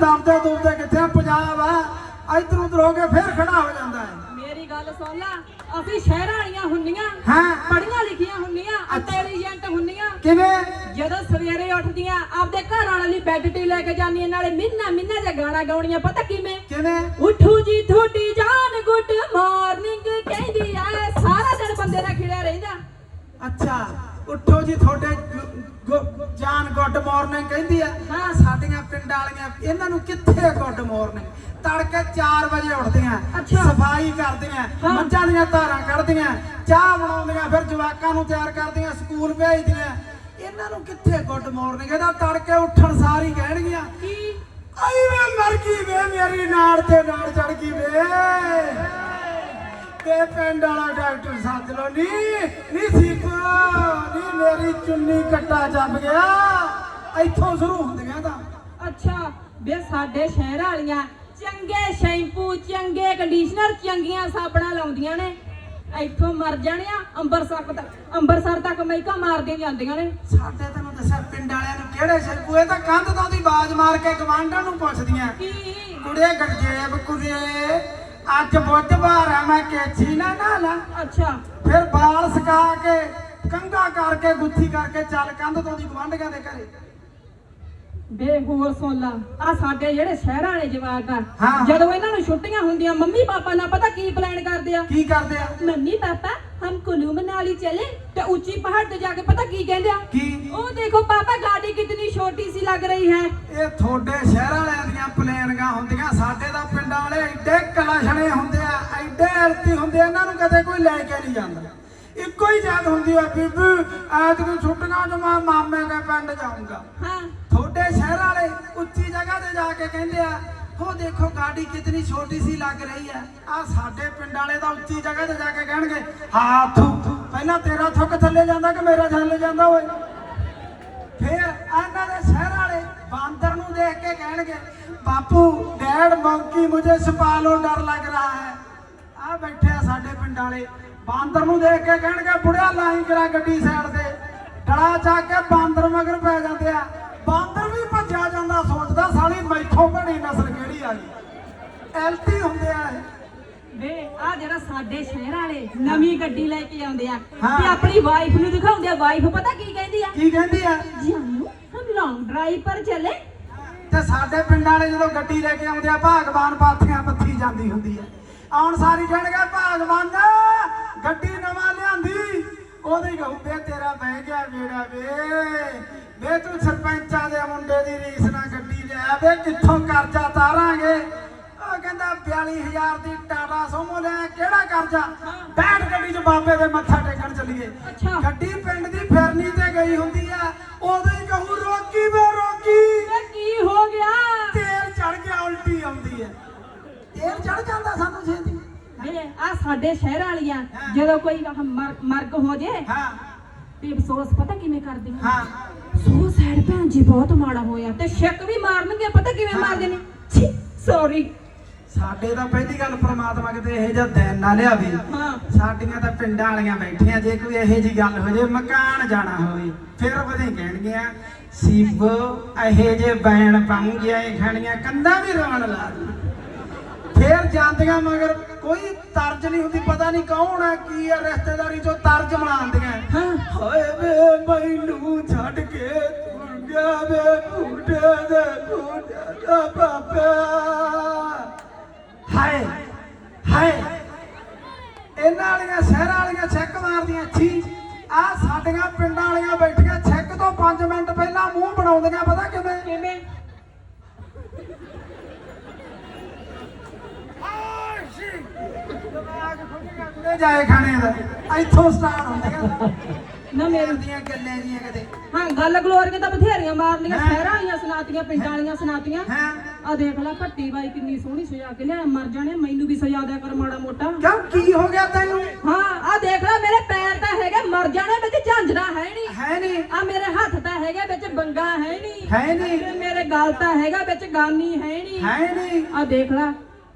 ਦਬਦੇ ਦੁਬਦੇ ਕਿੱਥੇ ਪੰਜਾਬ ਆ ਇੱਧਰ ਉੱਧਰ ਹੋ ਕੇ ਫੇਰ ਖੜਾ ਹੋ ਜਾਂਦਾ ਹੈ। ਮੇਰੀ ਗੱਲ ਸੁਣ ਲਾ ਅਸੀਂ ਸ਼ਹਿਰਾਂ ਵਾਲੀਆਂ ਹੁੰਨੀਆਂ ਹਾਂ। ਪੜੀਆਂ ਲਿਖੀਆਂ ਹੁੰਨੀਆਂ ਇੰਟੈਲੀਜੈਂਟ ਹੁੰਨੀਆਂ ਕਿਵੇਂ? ਜਦੋਂ ਸਵੇਰੇ ਉੱਠਦੀਆਂ ਆਪਦੇ ਘਰ ਵਾਲੇ ਲਈ ਬੈੱਡ ਟੀ ਲੈ ਕੇ ਜਾਂਦੀਆਂ ਨਾਲੇ ਮਿੰਨਾ ਮਿੰਨਾ ਜਿਹਾ ਗਾਣਾ ਗਾਉਣੀਆਂ ਪਤਾ ਕਿਵੇਂ? ਕਿਵੇਂ? ਉੱਠੂ ਜੀ ਤੁਹਾਡੀ ਜਾਨ ਗੁੱਡ ਮਾਰਨਿੰਗ ਕਹਿੰਦੀ ਐ ਸਾਰਾ ਦਿਨ ਬੰਦੇ ਦਾ ਖਿੜਿਆ ਰਹਿੰਦਾ। ਅੱਛਾ। ਉੱਠੋ ਜੀ ਤੁਹਾਡੇ ਜਾਨ ਗੁੱਡ ਮਾਰਨਿੰਗ ਕਹਿੰਦੀ ਆ ਹਾਂ। ਸਾਡੀਆਂ ਪਿੰਡ ਵਾਲੀਆਂ ਇਹਨਾਂ ਨੂੰ ਕਿੱਥੇ ਗੁੱਡ ਮਾਰਨਿੰਗ ਤੜਕੇ 4 ਵਜੇ ਉੱਠਦੀਆਂ। ਸਫ਼ਾਈ ਕਰਦੀਆਂ। ਮੱਝਾਂ ਦੀਆਂ ਧਾਰਾਂ ਕੱਢਦੀਆਂ ਚਾਹ ਬਣਾਉਂਦੀਆਂ ਫਿਰ ਜਵਾਕਾਂ ਨੂੰ ਤਿਆਰ ਕਰਦੀਆਂ ਸਕੂਲ ਭੇਜਦੀਆਂ ਇਹਨਾਂ ਨੂੰ ਕਿੱਥੇ ਗੁੱਡ ਮਾਰਨਿੰਗ ਇਹਦਾ ਤੜਕੇ ਉੱਠਣ ਸਾਰ ਹੀ ਕਹਿਣਗੀਆਂ ਕੀ ਆਈ ਵੇ ਮਰ ਗਈ ਵੇ ਮੇਰੀ ਨਾੜ ਤੇ ਨਾੜ ਚੜ ਗਈ ਵੇ ਤੇ ਪਿੰਡ ਵਾਲਾ ਡਾਕਟਰ ਸੱਦ ਲੋ ਨੀ ਨੀ ਸੀਪੋ ਨੀ ਮੇਰੀ ਚੁੰਨੀ ਕੱਟਾ ਜੰਮ ਗਿਆ। ਇੱਥੋਂ ਸ਼ੁਰੂ ਹੁੰਦੀਆਂ ਤਾਂ। ਅੱਛਾ ਵੇ ਸਾਡੇ ਸ਼ਹਿਰ ਵਾਲੀਆਂ ਚੰਗੇ ਸ਼ੈਂਪੂ ਚੰਗੇ ਕੰਡੀਸ਼ਨਰ ਚੰਗੀਆਂ ਸਾਬਣਾਂ ਲਾਉਂਦੀਆਂ ਨੇ। ਇੱਥੋਂ ਮਰ ਜਾਣਿਆ ਅੰਬਰਸਰ ਤੱਕ ਅੰਬਰਸਰ ਤੱਕ ਮਹਿਕਾ ਮਾਰਦੀਆਂ ਜਾਂਦੀਆਂ ਨੇ। ਸਾਡੇ ਤੈਨੂੰ ਦੱਸਿਆ ਪਿੰਡ ਵਾਲਿਆਂ ਨੂੰ ਕਿਹੜੇ ਸ਼ੈਂਪੂ ਇਹ ਤਾਂ ਕੰਧ ਤੋਂ ਦੀ ਬਾਜ਼ ਮਾਰ ਕੇ ਗਵਾਂਢਾਂ ਨੂੰ ਪੁੱਛਦੀਆਂ। ਕੀ? ਕੁੜੇ ਗਰਜੇਬ ਕੁੜੇ ਅੱਜ ਬੁੱਧਵਾਰ ਆ ਮੈਂ ਕੇਛੀ ਨਾ ਨਾ ਲਾ ਅੱਛਾ। ਫਿਰ ਬਾਲ ਸਕਾ ਕੇ ਕੰਗਾ ਕਰਕੇ ਗੁੱਥੀ ਕਰਕੇ ਚੱਲ ਕੰਧ ਤੋਂ ਦੀ ਗਵੰਡਗਾ ਦੇ ਘਰੇ। ਬੇ ਹੋਰ ਸੋਲਾ ਆ ਸਾਡੇ ਜਿਹੜੇ ਸ਼ਹਿਰਾਂ ਵਾਲੇ ਜਵਾਕ ਆ ਜਦੋਂ ਇਹਨਾਂ ਨੂੰ ਛੁੱਟੀਆਂ ਹੁੰਦੀਆਂ ਮੰਮੀ ਪਾਪਾ ਨਾਲ ਪਤਾ ਕੀ ਪਲਾਨ ਕਰਦੇ ਆ? ਕੀ ਕਰਦੇ ਆ? ਮੰਮੀ ਪਾਪਾ ਹਮ ਕੁਲੂ ਮਨਾਲੀ ਚਲੇ ਤੇ ਉੱਚੀ ਪਹਾੜ ਤੇ ਜਾ ਕੇ ਪਤਾ ਕੀ ਕਹਿੰਦੇ ਆ? ਉਹ ਦੇਖੋ ਪਾਪਾ ਗਾਡੀ ਕਿਤਨੀ ਛੋਟੀ ਸੀ ਲੱਗ ਰਹੀ ਹੈ। ਇਹ ਤੁਹਾਡੇ ਸ਼ਹਿਰ ਵਾਲਿਆਂ ਦੀਆਂ ਪਲੈਨਿੰਗਾਂ ਹੁੰਦੀਆਂ ਸਾਡੇ ਦਾ ਵਾਲੇ ਐਡੇ ਕਲਾਸ਼ਣੇ ਹੁੰਦੇ ਆ ਐਡੇ ਅਰਤੀ ਹੁੰਦੇ ਆ ਇਹਨਾਂ ਨੂੰ ਕਦੇ ਕੋਈ ਲੈ ਕੇ ਨਹੀਂ ਜਾਂਦਾ। ਇੱਕੋ ਹੀ ਯਾਦ ਹੁੰਦੀ ਆ ਬੀਬੀ ਐਤਕੀ ਛੁੱਟੀਆਂ ਚ ਮੈਂ ਮਾਮੇ ਦੇ ਪਿੰਡ ਜਾਊਂਗਾ। हाँ ਤੁਹਾਡੇ ਸ਼ਹਿਰ ਵਾਲੇ ਉੱਚੀ ਜਗ੍ਹਾ ਤੇ ਜਾ ਕੇ ਕਹਿੰਦੇ ਆ ਉਹ ਦੇਖੋ ਗਾੜੀ ਕਿਤਨੀ ਛੋਟੀ ਸੀ ਲੱਗ ਰਹੀ ਹੈ ਆ ਸਾਡੇ ਪਿੰਡ ਵਾਲੇ ਤਾਂ ਉੱਚੀ ਜਗ੍ਹਾ ਤੇ ਜਾ ਕੇ ਕਹਿਣਗੇ ਹਾਂ ਥੂ ਪਹਿਲਾਂ ਤੇਰਾ ਥੁੱਕ ਥੱਲੇ ਜਾਂਦਾ ਕਿ ਮੇਰਾ ਥੱਲੇ ਜਾਂਦਾ ਓਏ? ਫਿਰ ਇਹਨਾਂ ਦੇ ਸ਼ਹਿਰ ਵਾਲੇ ਬਾਂਦਰ ਨੂੰ ਦੇਖ ਕੇ ਕਹਿਣਗੇ ਬਾਪੂ ਡੈਡ ਮੰਕੀ ਮੁਝੇ ਸਪਾਲੋ ਡਰ ਲੱਗ ਰਹਾ ਹੈ ਆ ਬੈਠੇ ਆ ਸਾਡੇ ਪਿੰਡ ਵਾਲੇ ਬਾਂਦਰ ਨੂੰ ਦੇਖ ਕੇ ਕਹਿਣਗੇ ਬੁੜਿਆ ਲਾਈ ਕਰਾ ਗੱਡੀ ਸਾਈਡ ਤੇ ਡੜਾ ਚੱਕ ਕੇ ਬਾਂਦਰ ਮਗਰ ਪੈ ਜਾਂਦੇ ਆ ਬਾਂਦਰ ਵੀ ਭੱਜਿਆ ਜਾਂਦਾ ਸੋਚਦਾ ਸਾਲੀ ਮੈਥੋਂ ਬਣੀ ਨਸਲ ਕਿਹੜੀ ਆ ਗਈ ਐਲਟੀ ਹੁੰਦੇ ਆ ਇਹ ਵੇ ਆ ਜਿਹੜਾ ਸਾਡੇ ਸ਼ਹਿਰ ਵਾਲੇ ਨਵੀਂ ਗੱਡੀ ਲੈ ਕੇ ਆਉਂਦੇ ਆ ਹਾਂ। ਤੇ ਆਪਣੀ ਵਾਈਫ ਨੂੰ ਦਿਖਾਉਂਦੇ ਆ ਵਾਈਫ ਪਤਾ ਕੀ ਕਹਿੰਦੀ ਆ ਕੀ ਕਹਿੰਦੀ ਆ ਜਾਨੂ ਹਮ ਲੌਂਗ ਡਰਾਈਵ ਪਰ ਚਲੇ ਤੇ ਸਾਡੇ ਪਿੰਡ ਵਾਲੇ ਜਦੋਂ ਗੱਡੀ ਲੈ ਕੇ ਆਉਂਦੇ ਆ ਭਾਗਵਾਨ ਪਾਥੀਆਂ ਪੱਥੀ ਜਾਂਦੀ ਹੁੰਦੀ ਆ। ਆਉਣ ਸਾਰੀ ਕਹਿਣਗੇ ਭਾਗਵਾਨ ਗੱਡੀ ਨਵਾਂ ਲਿਆਂਦੀ। ਉਹਦੇ ਹੀ ਕਹੂੰਦੇ ਤੇਰਾ ਬਹਿ ਗਿਆ ਵੇੜਾ ਵੇ। ਵੇ ਤੂੰ ਸਰਪੰਚਾਂ ਦੇ ਮੁੰਡੇ ਦੀ ਰੀਸ ਨਾਲ ਗੱਡੀ ਲਿਆ। ਵੇ ਕਿੱਥੋਂ ਕਰਜ਼ਾ ਤਾਰਾਂਗੇ? ਉਹ ਕਹਿੰਦਾ 42000 ਦੀ ਟਾਟਾ ਸੋਮੋ ਲਿਆ ਕਿਹੜਾ ਕਰਜ਼ਾ? ਬੈਠ ਗੱਡੀ 'ਚ ਬਾਬੇ ਦੇ ਮੱਥਾ ਟੇਕਣ ਚੱਲੀਏ। ਗੱਡੀ ਪਿੰਡ ਦੀ ਫਿਰਨੀ ਤੇ ਗਈ ਹੁੰਦੀ ਆ। ਉਦੋਂ ਹੀ ਕਹੂੰ ਰੋਕੀ ਵੇ ਰੋਕੀ। ਕੀ ਹੋ ਗਿਆ। ਤੇਲ ਚੜ ਗਿਆ ਉਲਟੀ ਆਉਂਦੀ ਹੈ। ਤੇਲ ਚੜ ਜਾਂਦਾ ਸਾਨੂੰ ਛੇਤੀ। ਵੇ ਆ ਸਾਡੇ ਸ਼ਹਿਰ ਵਾਲੀਆਂ ਜਦੋਂ ਕੋਈ ਮਰ- ਮਰਗ ਹੋ ਜੇ ਹਾਂ। ਤੇ ਅਫਸੋਸ ਪਤਾ ਕਿਵੇਂ ਕਰਦੇ ਆ ਹਾਂ। ਸੁਸਾਈਡ ਭੈਣ ਜੀ ਬਹੁਤ ਮਾੜਾ ਹੋਇਆ ਤੇ ਸ਼ੱਕ ਵੀ ਮਾਰਨਗੇ ਪਤਾ ਕਿਵੇਂ। ਮਾਰਦੇ ਨੇ? ਛੀ ਸੌਰੀ ਸਾਡੇ ਤਾਂ ਪਹਿਲੀ ਗੱਲ ਪ੍ਰਮਾਤਮਾ ਕਿਤੇ ਇਹੋ ਜਿਹਾ ਦਿਨ ਨਾ ਲਿਆਵੇ। ਸਾਡੀਆਂ ਤਾਂ ਪਿੰਡਾਂ ਵਾਲੀਆਂ ਬੈਠੀਆਂ ਜੇ ਕੋਈ ਇਹੋ ਜੀ ਗੱਲ ਹੋ ਜੇ ਮਕਾਨ ਜਾਣਾ ਹੋਵੇ ਫਿਰ ਵਧੇ ਕਹਿਣਗੀਆਂ ਸੀਬੋ ਇਹੋ ਜੇ ਬੈਣ ਪਾਉਂਗੀਆਂ ਇਹ ਖਾਣੀਆਂ ਕੰਧਾਂ ਵੀ ਰੋਣ ਲਾ ਫਿਰ ਜਾਂਦੀਆਂ ਮਗਰ ਕੋਈ ਤਰਜ ਨਹੀਂ ਹੁੰਦੀ ਪਤਾ ਨਹੀਂ ਕੌਣ ਹੈ ਕੀ ਹੈ ਰਿਸ਼ਤੇਦਾਰੀ ਚੋਂ ਤਰਜ ਬਣਾਉਂਦੀਆਂ। ਹਾਏ ਵੇ ਮੈਨੂੰ ਛੱਡ ਕੇ ਤੂੰ ਗਿਆ ਵੇ ਬੁੱਢੇ ਦੇ ਬੁੱਢੇ ਦਾ ਬਾਬਾ ਹਾਏ ਹਾਏ। ਇਹਨਾਂ ਵਾਲੀਆਂ ਸ਼ਹਿਰਾਂ ਵਾਲੀਆਂ ਛੱਕ ਮਾਰਦੀਆਂ ਛੀ। ਆ ਸਾਡੀਆਂ ਪਿੰਡਾਂ ਵਾਲੀਆਂ ਬੈਠੀਆਂ ਛੱਕ ਤੋਂ 5 ਮਿੰਟ ਪਹਿਲਾਂ ਮੂੰਹ ਬਣਾਉਂਦੀਆਂ ਪਤਾ ਕਿਵੇਂ? ਕਿਵੇਂ? ਜਾਏ ਖਾਣੇ ਦਾ ਇੱਥੋਂ ਸਟਾਰਟ ਹੁੰਦੀਆਂ। ਨਾ ਮੇਰੇ ਦੀਆਂ ਗੱਲਾਂ ਜੀਆਂ ਕਿਤੇ ਹਾਂ ਗੱਲ ਗਲੋਰੀਆਂ ਤਾਂ ਬਥੇਰੀਆਂ ਮਾਰਨੀਆਂ? ਸ਼ਹਿਰਾਂ ਵਾਲੀਆਂ ਸੁਣਾਤੀਆਂ ਪਿੰਡਾਂ ਵਾਲੀਆਂ ਸੁਣਾਤੀਆਂ। ਆ ਦੇਖ ਲੈ ਭੱਟੀ ਬਾਈ ਕਿੰਨੀ ਸੋਹਣੀ ਸਜਾ ਕੇ ਲਿਆ ਮਰ ਜਾਣੇ ਮੈਨੂੰ ਵੀ ਸਜਾ ਦਿਆ ਕਰ ਮਾੜਾ ਮੋਟਾ। ਕਿਉਂ? ਕੀ ਹੋ ਗਿਆ ਤੈਨੂੰ? ਹਾਂ ਆ ਦੇਖ ਲੈ ਮੇਰੇ ਪੈਰ ਤਾਂ ਹੈਗੇ ਮਰ ਜਾਣੇ ਵਿੱਚ ਝਾਂਜਰਾ ਹੈ ਨਹੀਂ। ਹੈ ਨਹੀਂ। ਆ ਮੇਰੇ ਹੱਥ ਤਾਂ ਹੈਗੇ ਵਿੱਚ ਬੰਗਾ ਹੈ ਨਹੀਂ। ਹੈ ਨਹੀਂ। ਮੇਰੇ ਗਲ ਤਾਂ ਹੈਗਾ ਵਿੱਚ ਗਾਨੀ ਹੈ ਨਹੀਂ। ਹੈ ਨਹੀਂ। ਆ ਦੇਖ ਲੈ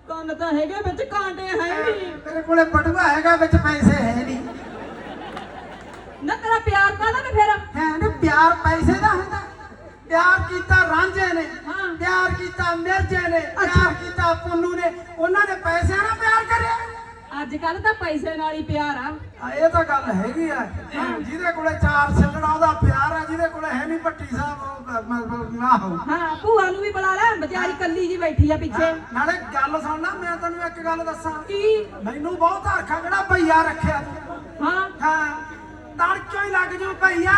ਕੰਨ ਤਾਂ ਹੈਗੇ ਵਿੱਚ ਕਾਂਟੇ ਹੈ ਨਹੀਂ। ਤੇਰੇ ਕੋਲੇ ਬਟੂਆ ਹੈਗਾ ਵਿੱਚ ਪੈਸੇ ਹੈ ਨਹੀਂ। ਨਾ ਤੇਰਾ ਪਿਆਰ ਕਾਹਦਾ ਵੇ ਫੇਰ? ਹੈ ਨਾ ਪਿਆਰ ਪੈਸੇ ਦਾ ਹੁੰਦਾ। ਪਿਆਰ ਕੀਤਾ ਰਾਂਝੇ ਨੇ ਹਾਂ। ਪਿਆਰ ਕੀਤਾ ਮਿਰਜੇ ਨੇ ਪਿਆਰ ਕੀਤਾ ਪੁੰਨੂ ਨੇ। ਉਹਨਾਂ ਨੇ ਪੈਸਿਆਂ ਨਾਲ ਪਿਆਰ ਕਰਿਆ। ਅੱਜ ਕੱਲ ਤਾਂ ਪੈਸੇ ਨਾਲ ਹੀ ਪਿਆਰ ਆ। ਆ, ਇਹ ਤਾਂ ਗੱਲ ਹੈਗੀ ਆ। ਜਿਹਦੇ ਕੋਲੇ ਚਾਰ ਛੱਲਣਾ ਉਹਦਾ ਪਿਆਰ ਆ ਜਿਹਦੇ ਕੋਲੇ ਹੈ ਨਹੀਂ ਭੱਟੀ ਸਾਹਿਬ ਉਹ ਮਤਲਬ ਨਾ ਹੋ ਹਾਂ ਭੂਆ ਨੂੰ ਵੀ ਬੁਲਾ ਲੈ ਵਿਚਾਰੀ ਕੱਲੀ ਜੀ ਬੈਠੀ ਆ ਪਿੱਛੇ। ਨਾਲੇ ਗੱਲ ਸੁਣ ਲੈ ਮੈਂ ਤੈਨੂੰ ਇੱਕ ਗੱਲ ਦੱਸਾਂ। ਕੀ? ਮੈਨੂੰ ਬਹੁਤ ਹਰਖਾ ਜਿਹੜਾ ਭਈਆ ਰੱਖਿਆ। ਤੂੰ ਹਾਂ। ਹਾਂ। ਤੜਕੋ ਹੀ ਲੱਗ ਜੂ ਭਈਆ।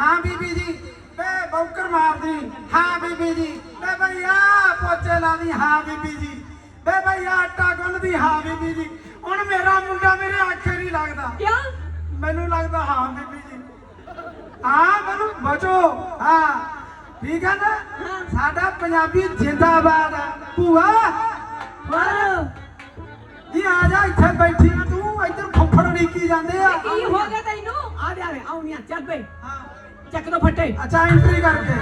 ਹਾਂ ਬੀਬੀ ਜੀ ਵੇ ਬੌਕਰ ਮਾਰਦੀ। ਹਾਂ ਬੀਬੀ ਜੀ ਵੇ ਭਈਆ ਪੋਚੇ ਲਾਦੀ ਹਾਂ ਬੀਬੀ ਜੀ ਵੇ ਭਈਆ ਆਟਾ ਗੁੰਨਦੀ ਹਾਂ ਬੀਬੀ ਜੀ ਹੁਣ ਮੇਰਾ ਮੁੰਡਾ ਮੇਰੇ ਆਖੇ ਨਹੀਂ ਲੱਗਦਾ। ਕਿਉਂ? ਮੈਨੂੰ ਲੱਗਦਾ ਹਾਂ ਬੀਬੀ ਜੀ। ਹਾਂ ਮੈਨੂੰ ਬਚੋ। ਹਾਂ ਠੀਕ ਹੈ ਨਾ। ਸਾਡਾ ਪੰਜਾਬੀ ਜਿੰਦਾਬਾਦ ਆ। ਭੂਆ। ਹਾਂ ਜੀ ਆ ਜਾ ਇੱਥੇ ਬੈਠੀ ਆ ਤੂੰ। ਇੱਧਰ ਡੀਕੀ ਜਾਂਦੇ ਆ? ਕੀ ਹੋ ਗਿਆ ਤੈਨੂੰ? ਆ ਜਾ ਵੇ ਆਉਣੀਆਂ ਚੱਲ ਵੇ ਹਾਂ। ਚੱਕ ਦੋ ਫੱਟੇ। ਅੱਛਾ ਐਂਟਰੀ ਕਰਕੇ।